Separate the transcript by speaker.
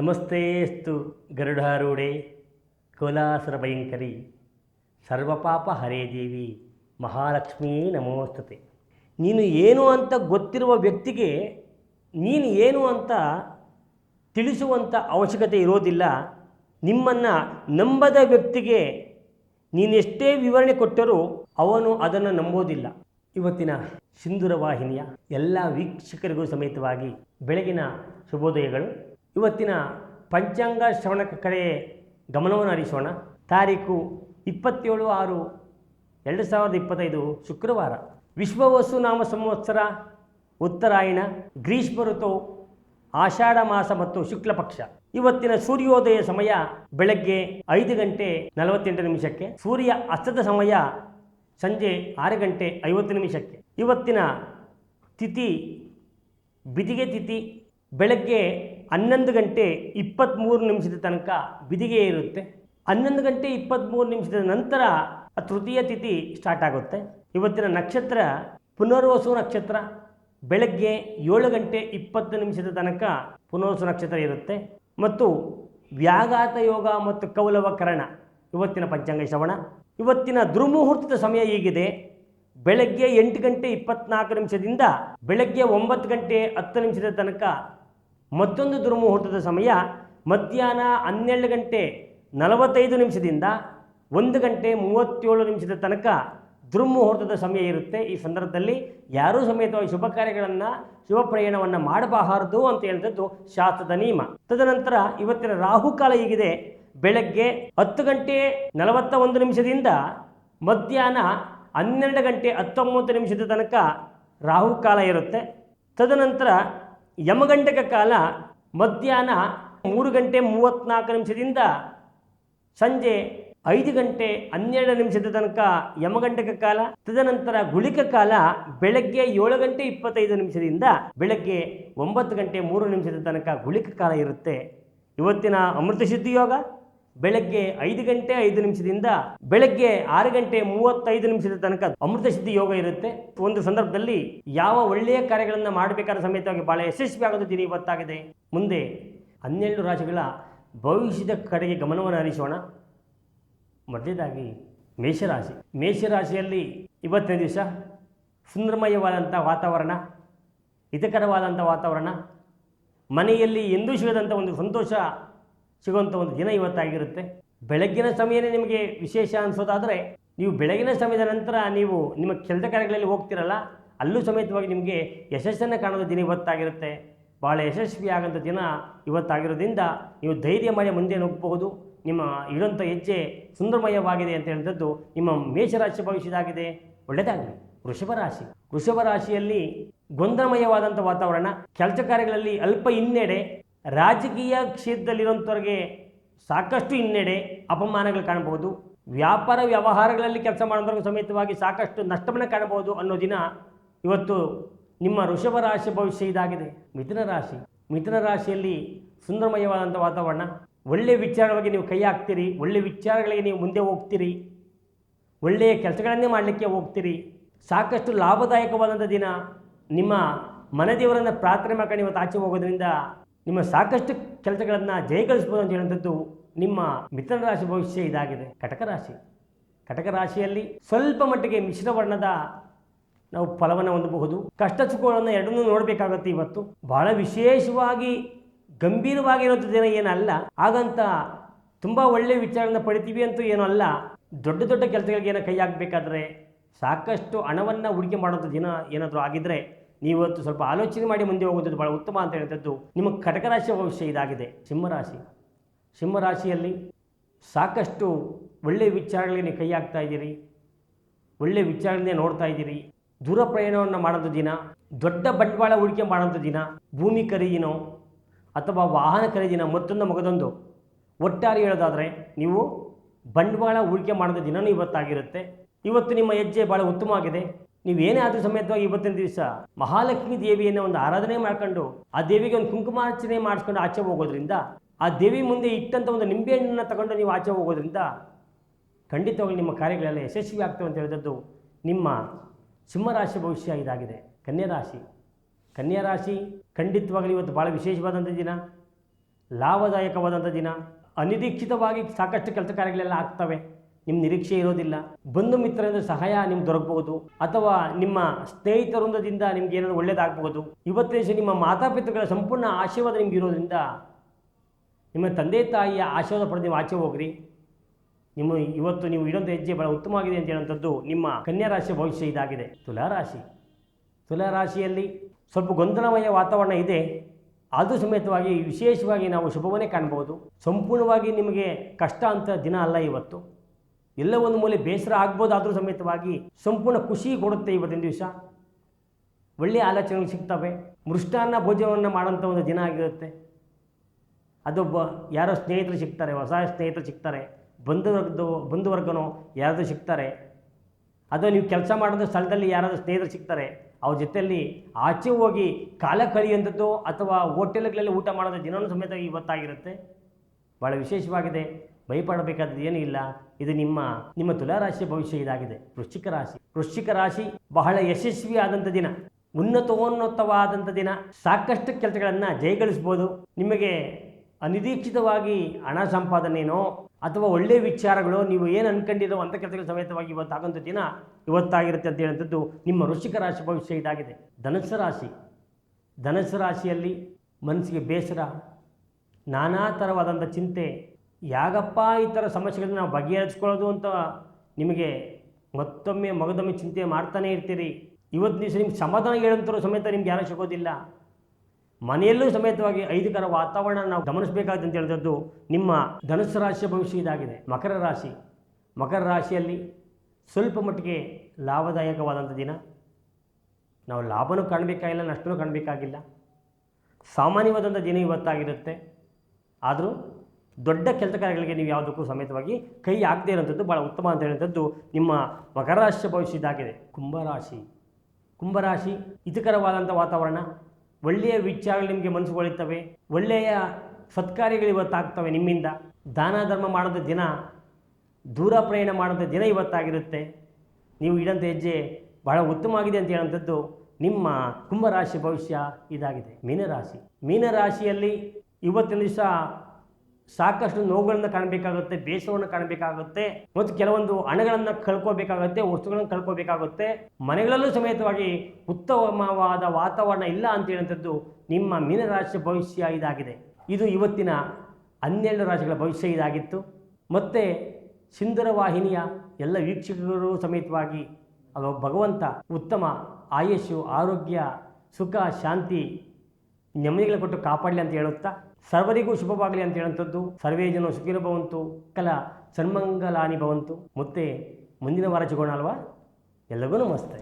Speaker 1: ನಮಸ್ತೆಸ್ತು ಗರುಡಾರೂಢೆ, ಕೋಲಾಸುರ ಭಯಂಕರಿ, ಸರ್ವಪಾಪ ಹರೇ ದೇವಿ, ಮಹಾಲಕ್ಷ್ಮೀ ನಮೋಸ್ತತೆ. ನೀನು ಏನು ಅಂತ ಗೊತ್ತಿರುವ ವ್ಯಕ್ತಿಗೆ ನೀನು ಏನು ಅಂತ ತಿಳಿಸುವಂಥ ಅವಶ್ಯಕತೆ ಇರೋದಿಲ್ಲ. ನಿಮ್ಮನ್ನು ನಂಬದ ವ್ಯಕ್ತಿಗೆ ನೀನೆಷ್ಟೇ ವಿವರಣೆ ಕೊಟ್ಟರೂ ಅವನು ಅದನ್ನು ನಂಬೋದಿಲ್ಲ. ಇವತ್ತಿನ ಸಿಂಧೂರ ವಾಹಿನಿಯ ಎಲ್ಲ ವೀಕ್ಷಕರಿಗೂ ಸಮೇತವಾಗಿ ಬೆಳಗಿನ ಶುಭೋದಯಗಳು. ಇವತ್ತಿನ ಪಂಚಾಂಗ ಶ್ರವಣ ಕಡೆ ಗಮನವನ್ನು ಹರಿಸೋಣ. ತಾರೀಕು ಇಪ್ಪತ್ತೇಳು ಆರು ಎರಡು ಸಾವಿರದ ಇಪ್ಪತ್ತೈದು ಶುಕ್ರವಾರ. ವಿಶ್ವವಸು ನಾಮ ಸಂವತ್ಸರ, ಉತ್ತರಾಯಣ, ಗ್ರೀಷ್ಮ ಋತು, ಆಷಾಢ ಮಾಸ ಮತ್ತು ಶುಕ್ಲ ಪಕ್ಷ. ಇವತ್ತಿನ ಸೂರ್ಯೋದಯ ಸಮಯ ಬೆಳಗ್ಗೆ ಐದು ಗಂಟೆ ನಲವತ್ತೆಂಟು ನಿಮಿಷಕ್ಕೆ, ಸೂರ್ಯ ಅಸ್ತದ ಸಮಯ ಸಂಜೆ ಆರು ಗಂಟೆ ಐವತ್ತು ನಿಮಿಷಕ್ಕೆ. ಇವತ್ತಿನ ತಿಥಿ, ಬಿದಿಗೆ ತಿಥಿ, ಬೆಳಗ್ಗೆ ಹನ್ನೊಂದು ಗಂಟೆ ಇಪ್ಪತ್ತ್ಮೂರು ನಿಮಿಷದ ತನಕ ಬಿದಿಗೆ ಇರುತ್ತೆ. ಹನ್ನೊಂದು ಗಂಟೆ ಇಪ್ಪತ್ತ್ಮೂರು ನಿಮಿಷದ ನಂತರ ತೃತೀಯ ತಿಥಿ ಸ್ಟಾರ್ಟ್ ಆಗುತ್ತೆ. ಇವತ್ತಿನ ನಕ್ಷತ್ರ ಪುನರ್ವಸು ನಕ್ಷತ್ರ. ಬೆಳಗ್ಗೆ ಏಳು ಗಂಟೆ ಇಪ್ಪತ್ತು ನಿಮಿಷದ ತನಕ ಪುನರ್ವಸು ನಕ್ಷತ್ರ ಇರುತ್ತೆ. ಮತ್ತು ವ್ಯಾಘಾತ ಯೋಗ ಮತ್ತು ಕೌಲವ ಕರಣ ಇವತ್ತಿನ ಪಂಚಾಂಗ ಶ್ರವಣ. ಇವತ್ತಿನ ದುರ್ಮುಹೂರ್ತದ ಸಮಯ ಹೀಗಿದೆ. ಬೆಳಗ್ಗೆ ಎಂಟು ಗಂಟೆ ಇಪ್ಪತ್ನಾಲ್ಕು ನಿಮಿಷದಿಂದ ಬೆಳಗ್ಗೆ ಒಂಬತ್ತು ಗಂಟೆ ಹತ್ತು ನಿಮಿಷದ ತನಕ ಮತ್ತೊಂದು ದುರ್ಮುಹೂರ್ತದ ಸಮಯ ಮಧ್ಯಾಹ್ನ ಹನ್ನೆರಡು ಗಂಟೆ ನಲವತ್ತೈದು ನಿಮಿಷದಿಂದ ಒಂದು ಗಂಟೆ ಮೂವತ್ತೇಳು ನಿಮಿಷದ ತನಕ ದುರ್ಮುಹೂರ್ತದ ಸಮಯ ಇರುತ್ತೆ. ಈ ಸಂದರ್ಭದಲ್ಲಿ ಯಾರೂ ಸಮೇತವಾಗಿ ಶುಭ ಕಾರ್ಯಗಳನ್ನು, ಶುಭ ಪ್ರಯಾಣವನ್ನು ಮಾಡಬಾರದು ಅಂತ ಹೇಳಿದದ್ದು ಶಾಸ್ತ್ರದ ನಿಯಮ. ತದನಂತರ ಇವತ್ತಿನ ರಾಹುಕಾಲ ಹೀಗಿದೆ. ಬೆಳಗ್ಗೆ ಹತ್ತು ಗಂಟೆ ನಲವತ್ತ ಒಂದು ನಿಮಿಷದಿಂದ ಮಧ್ಯಾಹ್ನ ಹನ್ನೆರಡು ಗಂಟೆ ಹತ್ತೊಂಬತ್ತು ನಿಮಿಷದ ತನಕ ರಾಹುಕಾಲ ಇರುತ್ತೆ. ತದನಂತರ ಯಮಗಂಟಕ ಕಾಲ ಮಧ್ಯಾಹ್ನ ಮೂರು ಗಂಟೆ ಮೂವತ್ತ್ನಾಲ್ಕು ನಿಮಿಷದಿಂದ ಸಂಜೆ ಐದು ಗಂಟೆ ಹನ್ನೆರಡು ನಿಮಿಷದ ತನಕ ಯಮಗಂಟಕ ಕಾಲ, ತದನಂತರ ಗುಳಿಕ ಕಾಲ ಬೆಳಗ್ಗೆ ಏಳು ಗಂಟೆ ಇಪ್ಪತ್ತೈದು ನಿಮಿಷದಿಂದ ಬೆಳಗ್ಗೆ ಒಂಬತ್ತು ಗಂಟೆ ಮೂರು ನಿಮಿಷದ ತನಕ ಗುಳಿಕ ಕಾಲ ಇರುತ್ತೆ. ಇವತ್ತಿನ ಅಮೃತ ಸಿದ್ಧಿ ಯೋಗ ಬೆಳಗ್ಗೆ ಐದು ಗಂಟೆ ಐದು ನಿಮಿಷದಿಂದ ಬೆಳಗ್ಗೆ ಆರು ಗಂಟೆ ಮೂವತ್ತೈದು ನಿಮಿಷದ ತನಕ ಅಮೃತ ಸಿದ್ಧಿ ಯೋಗ ಇರುತ್ತೆ. ಒಂದು ಸಂದರ್ಭದಲ್ಲಿ ಯಾವ ಒಳ್ಳೆಯ ಕಾರ್ಯಗಳನ್ನು ಮಾಡಬೇಕಾದ ಸಮೇತವಾಗಿ ಬಹಳ ಯಶಸ್ವಿ ಆಗೋದು ಇವತ್ತಾಗಿದೆ. ಮುಂದೆ ಹನ್ನೆರಡು ರಾಜ್ಯಗಳ ಭವಿಷ್ಯದ ಕಡೆಗೆ ಗಮನವನ್ನು ಹರಿಸೋಣ. ಮೊದಲೇದಾಗಿ ಮೇಷರಾಶಿ. ಮೇಷರಾಶಿಯಲ್ಲಿ ಇವತ್ತಿನ ದಿವಸ ಸುಂದರಮಯವಾದಂಥ ವಾತಾವರಣ, ಹಿತಕರವಾದಂಥ ವಾತಾವರಣ, ಮನೆಯಲ್ಲಿ ಎಂದೂ ಸಿಗದಂಥ ಒಂದು ಸಂತೋಷ ಸಿಗುವಂಥ ಒಂದು ದಿನ ಇವತ್ತಾಗಿರುತ್ತೆ. ಬೆಳಗ್ಗಿನ ಸಮಯನೇ ನಿಮಗೆ ವಿಶೇಷ ಅನಿಸೋದಾದರೆ, ನೀವು ಬೆಳಗಿನ ಸಮಯದ ನಂತರ ನೀವು ನಿಮ್ಮ ಕೆಲಸ ಕಾರ್ಯಗಳಲ್ಲಿ ಹೋಗ್ತಿರಲ್ಲ, ಅಲ್ಲೂ ಸಮೇತವಾಗಿ ನಿಮಗೆ ಯಶಸ್ಸನ್ನು ಕಾಣೋದು ದಿನ ಇವತ್ತಾಗಿರುತ್ತೆ. ಭಾಳ ಯಶಸ್ವಿಯಾಗಂಥ ದಿನ ಇವತ್ತಾಗಿರೋದ್ರಿಂದ ನೀವು ಧೈರ್ಯ ಮಾಡಿ ಮುಂದೆ ನುಗ್ಗಬಹುದು ನಿಮ್ಮ ಇಡೋಂಥ ಹೆಜ್ಜೆ ಸುಂದರಮಯವಾಗಿದೆ ಅಂತ ಹೇಳಿದದ್ದು ನಿಮ್ಮ ಮೇಷರಾಶಿ ಭವಿಷ್ಯದಾಗಿದೆ. ಒಳ್ಳೆಯದಾಗಲಿ ವೃಷಭ ರಾಶಿ. ವೃಷಭ ರಾಶಿಯಲ್ಲಿ ಗೊಂದಲಮಯವಾದಂಥ ವಾತಾವರಣ, ಕೆಲಸ ಕಾರ್ಯಗಳಲ್ಲಿ ಅಲ್ಪ ಹಿನ್ನಡೆ ರಾಜಕೀಯ ಕ್ಷೇತ್ರದಲ್ಲಿರುವಂಥವ್ರಿಗೆ ಸಾಕಷ್ಟು ಹಿನ್ನಡೆ, ಅಪಮಾನಗಳು ಕಾಣಬಹುದು. ವ್ಯಾಪಾರ ವ್ಯವಹಾರಗಳಲ್ಲಿ ಕೆಲಸ ಮಾಡೋದ್ರಿಗೆ ಸಮೇತವಾಗಿ ಸಾಕಷ್ಟು ನಷ್ಟವನ್ನು ಕಾಣಬಹುದು ಅನ್ನೋ ದಿನ ಇವತ್ತು ನಿಮ್ಮ ಋಷಭ ರಾಶಿ ಭವಿಷ್ಯ ಇದಾಗಿದೆ. ಮಿಥುನ ರಾಶಿ. ಮಿಥುನ ರಾಶಿಯಲ್ಲಿ ಸುಂದರಮಯವಾದಂಥ ವಾತಾವರಣ. ಒಳ್ಳೆಯ ವಿಚಾರವಾಗಿ ನೀವು ಕೈ ಹಾಕ್ತೀರಿ. ಒಳ್ಳೆಯ ವಿಚಾರಗಳಿಗೆ ನೀವು ಮುಂದೆ ಹೋಗ್ತೀರಿ. ಒಳ್ಳೆಯ ಕೆಲಸಗಳನ್ನೇ ಮಾಡಲಿಕ್ಕೆ ಹೋಗ್ತೀರಿ. ಸಾಕಷ್ಟು ಲಾಭದಾಯಕವಾದಂಥ ದಿನ ನಿಮ್ಮ ಮನದೇವರನ್ನು ಪ್ರಾರ್ಥನೆ ಮಾಡ್ಕೊಂಡು ಇವತ್ತು ಆಚೆ ಹೋಗೋದ್ರಿಂದ ನಿಮ್ಮ ಸಾಕಷ್ಟು ಕೆಲಸಗಳನ್ನು ಜಯಗಳಿಸ್ಬೋದು ಅಂತ ಹೇಳುವಂಥದ್ದು ನಿಮ್ಮ ಮಿಥುನ ರಾಶಿ ಭವಿಷ್ಯ ಇದಾಗಿದೆ. ಕಟಕ ರಾಶಿ. ಕಟಕ ರಾಶಿಯಲ್ಲಿ ಸ್ವಲ್ಪ ಮಟ್ಟಿಗೆ ಮಿಶ್ರ ವರ್ಣದ ನಾವು ಫಲವನ್ನು ಹೊಂದಬಹುದು. ಕಷ್ಟ ಸುಖಗಳನ್ನು ಎರಡನ್ನೂ ನೋಡಬೇಕಾಗತ್ತೆ ಇವತ್ತು. ಬಹಳ ವಿಶೇಷವಾಗಿ ಗಂಭೀರವಾಗಿ ದಿನ ಏನಲ್ಲ. ಹಾಗಂತ ತುಂಬ ಒಳ್ಳೆಯ ವಿಚಾರಗಳನ್ನು ಪಡಿತೀವಿ ಅಂತೂ ಏನೂ ಅಲ್ಲ. ದೊಡ್ಡ ದೊಡ್ಡ ಕೆಲಸಗಳಿಗೆ ಏನೋ ಕೈ ಹಾಕಬೇಕಾದ್ರೆ ಸಾಕಷ್ಟು ಹಣವನ್ನು ಹೂಡಿಕೆ ಮಾಡೋಂಥ ದಿನ ಏನಾದರೂ ಆಗಿದ್ದರೆ ನೀವತ್ತು ಸ್ವಲ್ಪ ಆಲೋಚನೆ ಮಾಡಿ ಮುಂದೆ ಹೋಗುವುದು ಬಹಳ ಉತ್ತಮ ಅಂತ ಹೇಳಿದ್ದು ನಿಮ್ಮ ಕಟಕ ರಾಶಿಯ ಭವಿಷ್ಯ ಇದಾಗಿದೆ. ಸಿಂಹರಾಶಿ. ಸಿಂಹರಾಶಿಯಲ್ಲಿ ಸಾಕಷ್ಟು ಒಳ್ಳೆಯ ವಿಚಾರಗಳಿಗೆ ಕೈ ಹಾಕ್ತಾ ಇದ್ದೀರಿ. ಒಳ್ಳೆಯ ವಿಚಾರಗಳನ್ನೇ ನೋಡ್ತಾ ಇದ್ದೀರಿ. ದೂರ ಪ್ರಯಾಣವನ್ನು ಮಾಡೋಂಥ ದಿನ, ದೊಡ್ಡ ಬಂಡವಾಳ ಹೂಡಿಕೆ ಮಾಡೋಂಥ ದಿನ, ಭೂಮಿ ಖರೀದಿನೋ ಅಥವಾ ವಾಹನ ಖರೀದಿನ ಮತ್ತೊಂದು ಮಗದೊಂದು. ಒಟ್ಟಾರೆ ಹೇಳೋದಾದರೆ ನೀವು ಬಂಡವಾಳ ಹೂಡಿಕೆ ಮಾಡಿದ ದಿನವೂ ಇವತ್ತಾಗಿರುತ್ತೆ. ಇವತ್ತು ನಿಮ್ಮ ಹೆಜ್ಜೆ ಭಾಳ ಉತ್ತಮವಾಗಿದೆ. ನೀವೇನೇ ಆದರೂ ಸಮೇತವಾಗಿ ಇವತ್ತಿನ ದಿವಸ ಮಹಾಲಕ್ಷ್ಮಿ ದೇವಿಯನ್ನು ಒಂದು ಆರಾಧನೆ ಮಾಡ್ಕೊಂಡು, ಆ ದೇವಿಗೆ ಒಂದು ಕುಂಕುಮಾರ್ಚನೆ ಮಾಡಿಸ್ಕೊಂಡು ಆಚೆ ಹೋಗೋದ್ರಿಂದ, ಆ ದೇವಿ ಮುಂದೆ ಇಟ್ಟಂಥ ಒಂದು ನಿಂಬೆಹಣ್ಣನ್ನು ತಗೊಂಡು ನೀವು ಆಚೆ ಹೋಗೋದ್ರಿಂದ ಖಂಡಿತವಾಗಿ ನಿಮ್ಮ ಕಾರ್ಯಗಳೆಲ್ಲ ಯಶಸ್ವಿ ಆಗ್ತವೆ ಅಂತ ಹೇಳಿದದ್ದು ನಿಮ್ಮ ಸಿಂಹರಾಶಿ ಭವಿಷ್ಯ ಇದಾಗಿದೆ. ಕನ್ಯಾ ರಾಶಿ. ಕನ್ಯಾ ರಾಶಿ ಖಂಡಿತವಾಗಲಿ ಇವತ್ತು ಭಾಳ ವಿಶೇಷವಾದಂಥ ದಿನ ಲಾಭದಾಯಕವಾದಂಥ ದಿನ, ಅನಿರೀಕ್ಷಿತವಾಗಿ ಸಾಕಷ್ಟು ಕೆಲಸ ಕಾರ್ಯಗಳೆಲ್ಲ ಆಗ್ತವೆ. ನಿಮ್ಮ ನಿರೀಕ್ಷೆ ಇರೋದಿಲ್ಲ. ಬಂಧು ಮಿತ್ರರಿಂದ ಸಹಾಯ ನಿಮ್ಗೆ ದೊರಕಬಹುದು. ಅಥವಾ ನಿಮ್ಮ ಸ್ನೇಹಿತ ವೃಂದದಿಂದ ನಿಮ್ಗೆ ಏನಾದರೂ ಒಳ್ಳೇದಾಗಬಹುದು. ಇವತ್ತಿನ ದಿವಸ ನಿಮ್ಮ ಮಾತಾಪಿತೃಗಳ ಸಂಪೂರ್ಣ ಆಶೀರ್ವಾದ ನಿಮ್ಗೆ ಇರೋದ್ರಿಂದ ನಿಮ್ಮ ತಂದೆ ತಾಯಿಯ ಆಶೀರ್ವಾದ ಪಡೆದು ನೀವು ಆಚೆ ಹೋಗ್ರಿ. ನಿಮ್ಮ ಇವತ್ತು ನೀವು ಇಡೋಂಥ ಹೆಜ್ಜೆ ಬಹಳ ಉತ್ತಮವಾಗಿದೆ ಅಂತ ಹೇಳುವಂಥದ್ದು ನಿಮ್ಮ ಕನ್ಯಾ ರಾಶಿಯ ಭವಿಷ್ಯ ಇದಾಗಿದೆ. ತುಲಾ ರಾಶಿ ತುಲಾ ರಾಶಿಯಲ್ಲಿ ಸ್ವಲ್ಪ ಗೊಂದಲಮಯ ವಾತಾವರಣ ಇದೆ. ಅದು ಸಮೇತವಾಗಿ ವಿಶೇಷವಾಗಿ ನಾವು ಶುಭವನ್ನೇ ಕಾಣ್ಬೋದು. ಸಂಪೂರ್ಣವಾಗಿ ನಿಮಗೆ ಕಷ್ಟ ಅಂತ ದಿನ ಅಲ್ಲ ಇವತ್ತು. ಎಲ್ಲ ಒಂದು ಮೂಲೆ ಬೇಸರ ಆಗ್ಬೋದಾದರೂ ಸಮೇತವಾಗಿ ಸಂಪೂರ್ಣ ಖುಷಿ ಕೊಡುತ್ತೆ ಇವತ್ತಿನ ದಿವಸ. ಒಳ್ಳೆಯ ಆಲೋಚನೆಗಳು ಸಿಗ್ತವೆ. ಮೃಷ್ಟಾನ್ನ ಭೋಜನವನ್ನು ಮಾಡೋಂಥ ಒಂದು ದಿನ ಆಗಿರುತ್ತೆ. ಅದೊಬ್ಬ ಯಾರೋ ಸ್ನೇಹಿತರು ಸಿಗ್ತಾರೆ, ಹೊಸ ಸ್ನೇಹಿತರು ಸಿಗ್ತಾರೆ ಬಂಧುವರ್ಗದ ಬಂಧುವರ್ಗನೋ ಯಾರಾದರೂ ಸಿಗ್ತಾರೆ. ಅದು ನೀವು ಕೆಲಸ ಮಾಡೋದು ಸ್ಥಳದಲ್ಲಿ ಯಾರಾದರೂ ಸ್ನೇಹಿತರು ಸಿಗ್ತಾರೆ. ಅವ್ರ ಜೊತೆಯಲ್ಲಿ ಆಚೆ ಹೋಗಿ ಕಾಲ ಕಳೆಯುವಂಥದ್ದು ಅಥವಾ ಹೋಟೆಲ್ಗಳಲ್ಲಿ ಊಟ ಮಾಡೋದು ದಿನವೂ ಸಮೇತ ಇವತ್ತಾಗಿರುತ್ತೆ. ಭಾಳ ವಿಶೇಷವಾಗಿದೆ. ಭಯಪಡಬೇಕಾದದ್ದು ಏನೂ ಇಲ್ಲ. ಇದು ನಿಮ್ಮ ನಿಮ್ಮ ತುಲಾರಾಶಿಯ ಭವಿಷ್ಯ ಇದಾಗಿದೆ. ವೃಶ್ಚಿಕ ರಾಶಿ. ವೃಶ್ಚಿಕ ರಾಶಿ ಬಹಳ ಯಶಸ್ವಿ ಆದಂಥ ದಿನ. ಉನ್ನತೋನ್ನತವಾದಂಥ ದಿನ. ಸಾಕಷ್ಟು ಕೆಲಸಗಳನ್ನು ಜಯಗಳಿಸ್ಬೋದು. ನಿಮಗೆ ಅನಿರೀಕ್ಷಿತವಾಗಿ ಹಣ ಸಂಪಾದನೆಯೋ ಅಥವಾ ಒಳ್ಳೆಯ ವಿಚಾರಗಳು ನೀವು ಏನು ಅನ್ಕೊಂಡಿರೋ ಅಂಥ ಕೆಲಸಗಳ ಸಮೇತವಾಗಿ ಇವತ್ತಾಗಂಥ ದಿನ ಇವತ್ತಾಗಿರುತ್ತೆ ಅಂತ ಹೇಳುವಂಥದ್ದು ನಿಮ್ಮ ವೃಶ್ಚಿಕ ರಾಶಿ ಭವಿಷ್ಯ ಇದಾಗಿದೆ. ಧನಸ್ಸು ರಾಶಿ. ಧನಸ್ಸು ರಾಶಿಯಲ್ಲಿ ಮನಸ್ಸಿಗೆ ಬೇಸರ, ನಾನಾ ಥರವಾದಂಥ ಚಿಂತೆ ಯಾಗಪ್ಪ ಈ ಥರ ಸಮಸ್ಯೆಗಳನ್ನ ನಾವು ಬಗೆಹರಿಸ್ಕೊಳ್ಳೋದು ಅಂತ ನಿಮಗೆ ಮತ್ತೊಮ್ಮೆ ಮಗದೊಮ್ಮೆ ಚಿಂತೆ ಮಾಡ್ತಾನೆ ಇರ್ತೀರಿ. ಇವತ್ತು ದಿವಸ ನಿಮ್ಗೆ ಸಮಾಧಾನ ಹೇಳಂತರೂ ಸಮೇತ ನಿಮ್ಗೆ ಯಾರೂ ಸಿಗೋದಿಲ್ಲ. ಮನೆಯಲ್ಲೂ ಸಮೇತವಾಗಿ ಐದುಕರ ವಾತಾವರಣ ನಾವು ಗಮನಿಸಬೇಕಾಗುತ್ತೆ ಅಂತ ಹೇಳಿದದ್ದು ನಿಮ್ಮ ಧನುಸ್ಸು ರಾಶಿಯ ಭವಿಷ್ಯ ಇದಾಗಿದೆ. ಮಕರ ರಾಶಿ. ಮಕರ ರಾಶಿಯಲ್ಲಿ ಸ್ವಲ್ಪ ಮಟ್ಟಿಗೆ ಲಾಭದಾಯಕವಾದಂಥ ದಿನ. ನಾವು ಲಾಭನೂ ಕಾಣಬೇಕಾಗಿಲ್ಲ, ನಷ್ಟನೂ ಕಾಣಬೇಕಾಗಿಲ್ಲ. ಸಾಮಾನ್ಯವಾದಂಥ ದಿನ ಇವತ್ತಾಗಿರುತ್ತೆ. ಆದರೂ ದೊಡ್ಡ ಕೆಲಸ ಕಾರ್ಯಗಳಿಗೆ ನೀವು ಯಾವುದಕ್ಕೂ ಸಮೇತವಾಗಿ ಕೈ ಆಗದೇ ಇರೋಂಥದ್ದು ಭಾಳ ಉತ್ತಮ ಅಂತ ಹೇಳುವಂಥದ್ದು ನಿಮ್ಮ ಮಕರ ರಾಶಿಯ ಭವಿಷ್ಯ ಇದಾಗಿದೆ ಕುಂಭರಾಶಿ. ಕುಂಭರಾಶಿ ಹಿತಕರವಾದಂಥ ವಾತಾವರಣ. ಒಳ್ಳೆಯ ವಿಚಾರಗಳು ನಿಮಗೆ ಮನಸ್ಸುಗೊಳ್ಳುತ್ತವೆ ಒಳ್ಳೆಯ ಸತ್ಕಾರ್ಯಗಳು ಇವತ್ತಾಗ್ತವೆ ನಿಮ್ಮಿಂದ. ದಾನ ಧರ್ಮ ಮಾಡೋದ ದಿನ, ದೂರ ಪ್ರಯಾಣ ಮಾಡೋದ ದಿನ ಇವತ್ತಾಗಿರುತ್ತೆ. ನೀವು ಇಡಂಥ ಹೆಜ್ಜೆ ಬಹಳ ಉತ್ತಮವಾಗಿದೆ ಅಂತ ಹೇಳುವಂಥದ್ದು ನಿಮ್ಮ ಕುಂಭರಾಶಿ ಭವಿಷ್ಯ ಇದಾಗಿದೆ. ಮೀನರಾಶಿ. ಮೀನರಾಶಿಯಲ್ಲಿ ಇವತ್ತಿನ ದಿವಸ ಸಾಕಷ್ಟು ನೋವುಗಳನ್ನ ಕಾಣಬೇಕಾಗುತ್ತೆ, ಬೇಸರವನ್ನು ಕಾಣಬೇಕಾಗುತ್ತೆ ಮತ್ತು ಕೆಲವೊಂದು ಹಣಗಳನ್ನು ಕಳ್ಕೋಬೇಕಾಗುತ್ತೆ, ವಸ್ತುಗಳನ್ನು ಕಳ್ಕೋಬೇಕಾಗುತ್ತೆ. ಮನೆಗಳಲ್ಲೂ ಸಮೇತವಾಗಿ ಉತ್ತಮವಾದ ವಾತಾವರಣ ಇಲ್ಲ ಅಂತ ಹೇಳುವಂಥದ್ದು ನಿಮ್ಮ ಮೀನರಾಶಿ ಭವಿಷ್ಯ ಇದಾಗಿದೆ. ಇದು ಇವತ್ತಿನ ಹನ್ನೆರಡು ರಾಶಿಗಳ ಭವಿಷ್ಯ ಇದಾಗಿತ್ತು. ಮತ್ತು ವಾಹಿನಿಯ ಎಲ್ಲ ವೀಕ್ಷಕರು ಸಮೇತವಾಗಿ ಭಗವಂತ ಉತ್ತಮ ಆಯಸ್ಸು ಆರೋಗ್ಯ, ಸುಖ, ಶಾಂತಿ ನೆಮ್ಮದಿಗಳ ಕೊಟ್ಟು ಕಾಪಾಡಲಿ ಅಂತ ಹೇಳುತ್ತಾ? ಸರ್ವರಿಗೂ ಶುಭವಾಗಲಿ ಅಂತ ಹೇಳುವಂಥದ್ದು. ಸರ್ವೇ ಜನ ಸುಖಿನ ಭವಂತು. ಕಲ ಸನ್ಮಂಗಲಾನಿ ಭವಂತು. ಮತ್ತೆ ಮುಂದಿನ ವಾರ ಸಿಗೋಣ ಅಲ್ವಾ? ಎಲ್ಲಗೂ ನಮಸ್ತೆ.